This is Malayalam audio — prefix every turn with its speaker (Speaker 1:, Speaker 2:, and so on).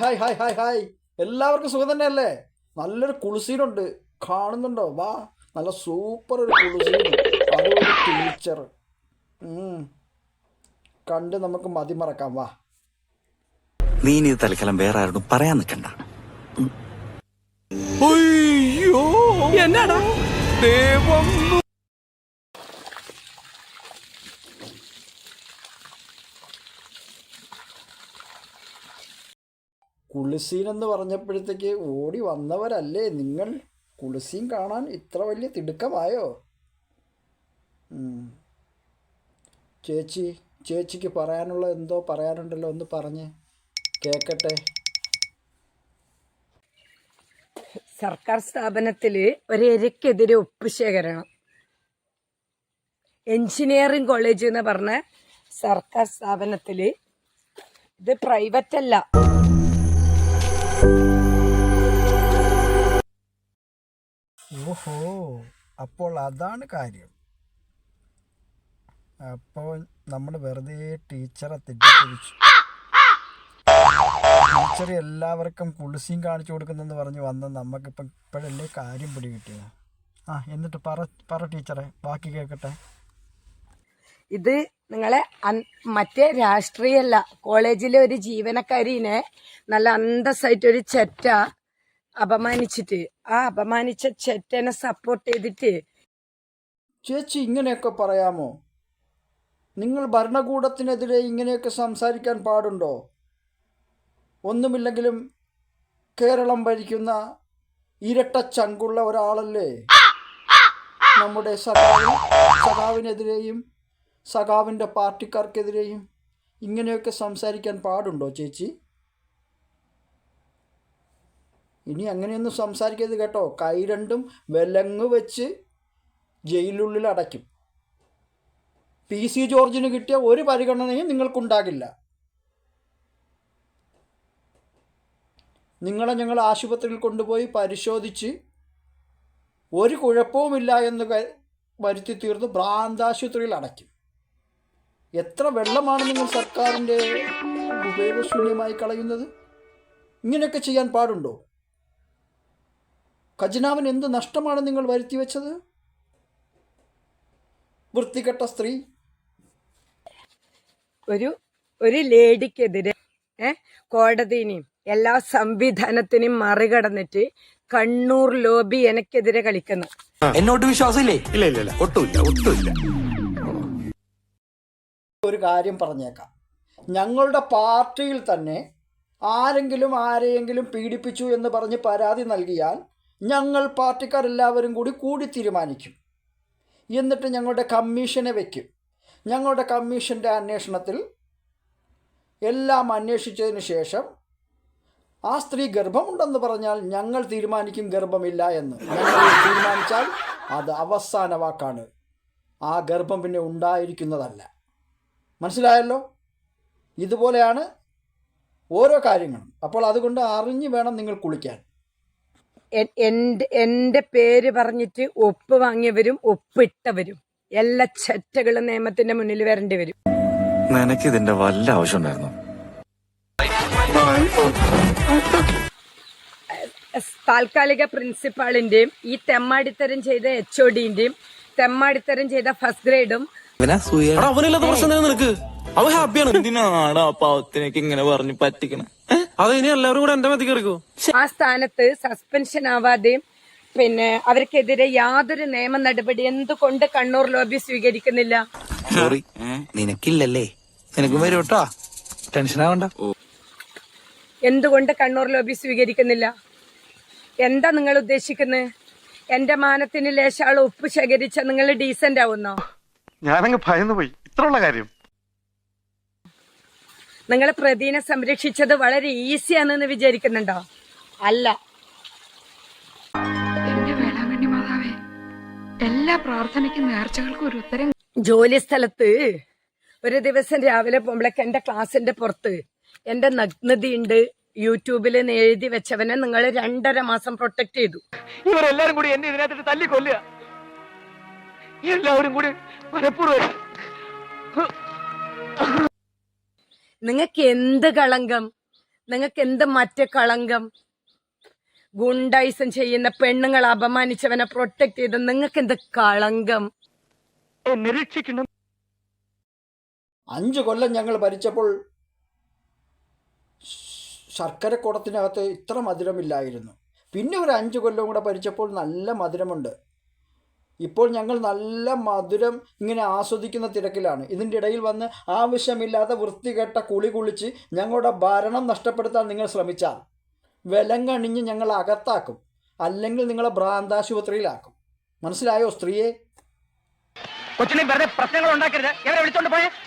Speaker 1: Hi hi hi hi. എല്ലാവർക്കും സുഖം തന്നെയല്ലേ? നല്ലൊരു കുളിസീനുണ്ട്. കാണുന്നുണ്ടോ? വാ നല്ല സൂപ്പർ ഒരു കുളിസീൻ. അതൊരു ടീച്ചർ കണ്ട് നമുക്ക് മതിമറക്കാം വാ.
Speaker 2: നീ ഇനി ഇത് തൽക്കാലം വേറെ ആരോടും പറയാൻ നിൽക്കണ്ട.
Speaker 3: എന്നാടാ? ദൈവം
Speaker 1: കുളിസീൻ എന്ന് പറഞ്ഞപ്പോഴത്തേക്ക് ഓടി വന്നവരല്ലേ നിങ്ങൾ? കുളിസീൻ കാണാൻ ഇത്ര വലിയ തിടുക്കമായോ? ചേച്ചി ചേച്ചിക്ക് പറയാനുള്ള എന്തോ പറയാനുണ്ടല്ലോ ഒന്ന് പറഞ്ഞ് കേക്കട്ടെ.
Speaker 4: സർക്കാർ സ്ഥാപനത്തിൽ ഒരു ഒപ്പ് ശേഖരണം. എഞ്ചിനീയറിംഗ് കോളേജ് എന്ന് പറഞ്ഞ സർക്കാർ സ്ഥാപനത്തിൽ ഇത് പ്രൈവറ്റ് അല്ല
Speaker 1: ഓഹോ അപ്പോൾ അതാണ് കാര്യം. അപ്പോൾ നമ്മൾ വെറുതെ ടീച്ചറെ തെറ്റിദ്ധരിച്ചു. ടീച്ചർ എല്ലാവർക്കും കുളിസിയും കാണിച്ചു കൊടുക്കുന്നെന്ന് പറഞ്ഞ് വന്ന നമുക്കിപ്പം ഇപ്പോഴല്ലേ കാര്യം പിടി കിട്ടിയത് ആ എന്നിട്ട് പറ പറ ടീച്ചറെ ബാക്കി കേൾക്കട്ടെ.
Speaker 4: ഇത് നിങ്ങളെ മറ്റേ രാഷ്ട്രീയല്ല കോളേജിലെ ഒരു ജീവനക്കാരിനെ നല്ല അന്തസ്സായിട്ടൊരു ചെറ്റ അപമാനിച്ചിട്ട് ആ അപമാനിച്ച ചെറ്റനെ സപ്പോർട്ട് ചെയ്തിട്ട്
Speaker 1: ചേച്ചി ഇങ്ങനെയൊക്കെ പറയാമോ? നിങ്ങൾ ഭരണകൂടത്തിനെതിരെ ഇങ്ങനെയൊക്കെ സംസാരിക്കാൻ പാടുണ്ടോ? ഒന്നുമില്ലെങ്കിലും കേരളം ഭരിക്കുന്ന ഇരട്ട ചങ്കുള്ള ഒരാളല്ലേ? നമ്മുടെ സഖാവ് സഖാവിനെതിരെയും സഖാവിന്റെ പാർട്ടിക്കാർക്കെതിരെയും ഇങ്ങനെയൊക്കെ സംസാരിക്കാൻ പാടുണ്ടോ ചേച്ചി? ഇനി അങ്ങനെയൊന്നും സംസാരിക്കരുത് കേട്ടോ. കൈ രണ്ടും വിലങ്ങ് വെച്ച് ജയിലിനുള്ളിൽ അടയ്ക്കും. പി സി ജോർജിന് കിട്ടിയ ഒരു പരിഗണനയും നിങ്ങൾക്കുണ്ടാകില്ല. നിങ്ങളെ ഞങ്ങൾ ആശുപത്രിയിൽ കൊണ്ടുപോയി പരിശോധിച്ച് ഒരു കുഴപ്പവുമില്ല എന്ന് വരുത്തി തീർന്ന് ഭ്രാന്താശുപത്രിയിൽ അടയ്ക്കും. എത്ര വെള്ളമാണ് നിങ്ങൾ സർക്കാരിന്റെ ഉപയോഗശൂന്യമായി കളയുന്നത്? ഇങ്ങനെയൊക്കെ ചെയ്യാൻ പാടുണ്ടോ? ഖജനാവിന് എന്ത് നഷ്ടമാണ് നിങ്ങൾ വരുത്തി വെച്ചത്? വൃത്തികെട്ട സ്ത്രീ.
Speaker 4: ഒരു ഒരു ലേഡിക്കെതിരെ ഏ കോടതിനെയും എല്ലാ സംവിധാനത്തിനും മറികടന്നിട്ട് കണ്ണൂർ ലോബി എനിക്കെതിരെ കളിക്കുന്നു.
Speaker 2: എന്നോട് വിശ്വാസമില്ലേ? ഇല്ല ഇല്ല ഇല്ല. ഒട്ടുമില്ല ഒട്ടുമില്ല.
Speaker 1: ഒരു കാര്യം പറഞ്ഞേക്കാം. ഞങ്ങളുടെ പാർട്ടിയിൽ തന്നെ ആരെങ്കിലും ആരെയെങ്കിലും പീഡിപ്പിച്ചു എന്ന് പറഞ്ഞ് പരാതി നൽകിയാൽ ഞങ്ങൾ പാർട്ടിക്കാരെല്ലാവരും കൂടി കൂടി തീരുമാനിക്കും. എന്നിട്ട് ഞങ്ങളുടെ കമ്മീഷനെ വയ്ക്കും ഞങ്ങളുടെ കമ്മീഷന്റെ അന്വേഷണത്തിൽ എല്ലാം അന്വേഷിച്ചതിന് ശേഷം ആ സ്ത്രീ ഗർഭമുണ്ടെന്ന് പറഞ്ഞാൽ ഞങ്ങൾ തീരുമാനിക്കും ഗർഭമില്ല എന്ന്. ഞങ്ങൾ തീരുമാനിച്ചാൽ അത് അവസാന വാക്കാണ്. ആ ഗർഭം പിന്നെ ഉണ്ടായിരിക്കുന്നതല്ല. മനസ്സിലായല്ലോ? ഇതുപോലെയാണ് ഓരോ കാര്യങ്ങളും. അപ്പോൾ അതുകൊണ്ട് അറിഞ്ഞു വേണം നിങ്ങൾ കുളിക്കാൻ.
Speaker 4: എന്റെ എന്റെ പേര് പറഞ്ഞിട്ട് ഒപ്പ് വാങ്ങിയവരും ഒപ്പിട്ടവരും എല്ലാ ചെറ്റകളും നിയമത്തിന്റെ മുന്നിൽ വരേണ്ടി വരും.
Speaker 2: നിനക്ക് ഇതിന്റെ വല്ല
Speaker 4: ആവശ്യമുണ്ടായിരുന്നു താൽക്കാലിക പ്രിൻസിപ്പാളിന്റെയും ഈ തെമ്മാടിത്തരം ചെയ്ത എച്ച് ഒ ഡിന്റെയും തെമ്മാടിത്തരം ചെയ്ത ഫസ്റ്റ് ഗ്രേഡും.
Speaker 3: അവനില്ലാത്ത പ്രശ്നം നിനക്ക്? അവൻ ഹാപ്പിയാണ്. എന്തിനാണ് ആ പാവത്തിനേക്ക് ഇങ്ങനെ പറഞ്ഞു പറ്റിക്കണേ? അത് ഇനി എല്ലാവരും കൂടെ എന്റെ മതി എടുക്കൂ
Speaker 4: ആ സ്ഥാനത്ത് സസ്പെൻഷൻ ആവാതെയും പിന്നെ അവർക്കെതിരെ യാതൊരു നിയമ നടപടി എന്തുകൊണ്ട് കണ്ണൂർ ലോബി സ്വീകരിക്കുന്നില്ല?
Speaker 2: സോറി നിനക്കില്ലല്ലേ? നിനക്കും വരും കേട്ടോ ടെൻഷൻ ആവണ്ട.
Speaker 4: എന്തുകൊണ്ട് കണ്ണൂർ ലോബി സ്വീകരിക്കുന്നില്ല? എന്താ നിങ്ങൾ ഉദ്ദേശിക്കുന്നത് എന്റെ മാനത്തിന് ലേശാൾ ഉപ്പ് ശേഖരിച്ച നിങ്ങൾ ഡീസന്റ് ആവുന്നോ?
Speaker 5: ഞാനങ്ങ് ഭയന്നു പോയി ഇത്രയുള്ള കാര്യം.
Speaker 4: നിങ്ങൾ പ്രതിനെ സംരക്ഷിച്ചത് വളരെ ഈസിയാണെന്ന് വിചാരിക്കുന്നുണ്ടോ? അല്ല.
Speaker 6: എന്റെ വേളാങ്കണ്ണി മാതാവേ എല്ലാ പ്രാർത്ഥനയ്ക്കും നേർച്ചകൾക്കും ഒരു ഉത്തരം
Speaker 4: ജോലി സ്ഥലത്ത് ഒരു ദിവസം രാവിലെ പോകുമ്പോഴേക്ക് എന്റെ ക്ലാസ്സിന്റെ പുറത്ത് എന്റെ നഗ്നതയുണ്ട്. യൂട്യൂബിൽ എഴുതി വെച്ചവനെ നിങ്ങൾ രണ്ടര മാസം പ്രൊട്ടക്ട് ചെയ്തു.
Speaker 5: ഇവരെല്ലാരും കൂടി എന്നെ ഇതിനകത്തിട്ട് തല്ലി കൊല്ലുക. എല്ലാവരും കൂടി മനഃപൂർവം.
Speaker 4: നിങ്ങൾക്ക് എന്ത് കളങ്കം? നിങ്ങൾക്ക് എന്ത് മറ്റേ കളങ്കം ഗുണ്ടൈസം ചെയ്യുന്ന പെണ്ണുങ്ങളെ അപമാനിച്ചവനെ പ്രൊട്ടക്ട് ചെയ്ത് നിങ്ങൾക്ക് എന്ത് കളങ്കം
Speaker 5: നിരീക്ഷിക്കണം
Speaker 1: അഞ്ച് കൊല്ലം ഞങ്ങൾ ഭരിച്ചപ്പോൾ ശർക്കര കുടത്തിനകത്ത് ഇത്ര മധുരമില്ലായിരുന്നു. പിന്നെ ഒരു അഞ്ച് കൊല്ലം കൂടെ ഭരിച്ചപ്പോൾ നല്ല മധുരമുണ്ട്. ഇപ്പോൾ ഞങ്ങൾ നല്ല മധുരം ഇങ്ങനെ ആസ്വദിക്കുന്ന തിരക്കിലാണ്. ഇതിന്റെ ഇടയിൽ വന്ന് ആവശ്യമില്ലാത്ത വൃത്തികെട്ട കുളി കുളിച്ച് ഞങ്ങളുടെ ഭരണം നഷ്ടപ്പെടുത്താൻ നിങ്ങൾ ശ്രമിച്ചാൽ വിലങ്ങണിഞ്ഞ് ഞങ്ങൾ അകത്താക്കും അല്ലെങ്കിൽ നിങ്ങളെ ഭ്രാന്താശുപത്രിയിലാക്കും. മനസ്സിലായോ സ്ത്രീയെ?
Speaker 5: കൊച്ചിനെ വെറുതെ പ്രശ്നങ്ങൾ ഉണ്ടാക്കരുത്. എവരെ വിളിച്ചോണ്ട് പോയേ?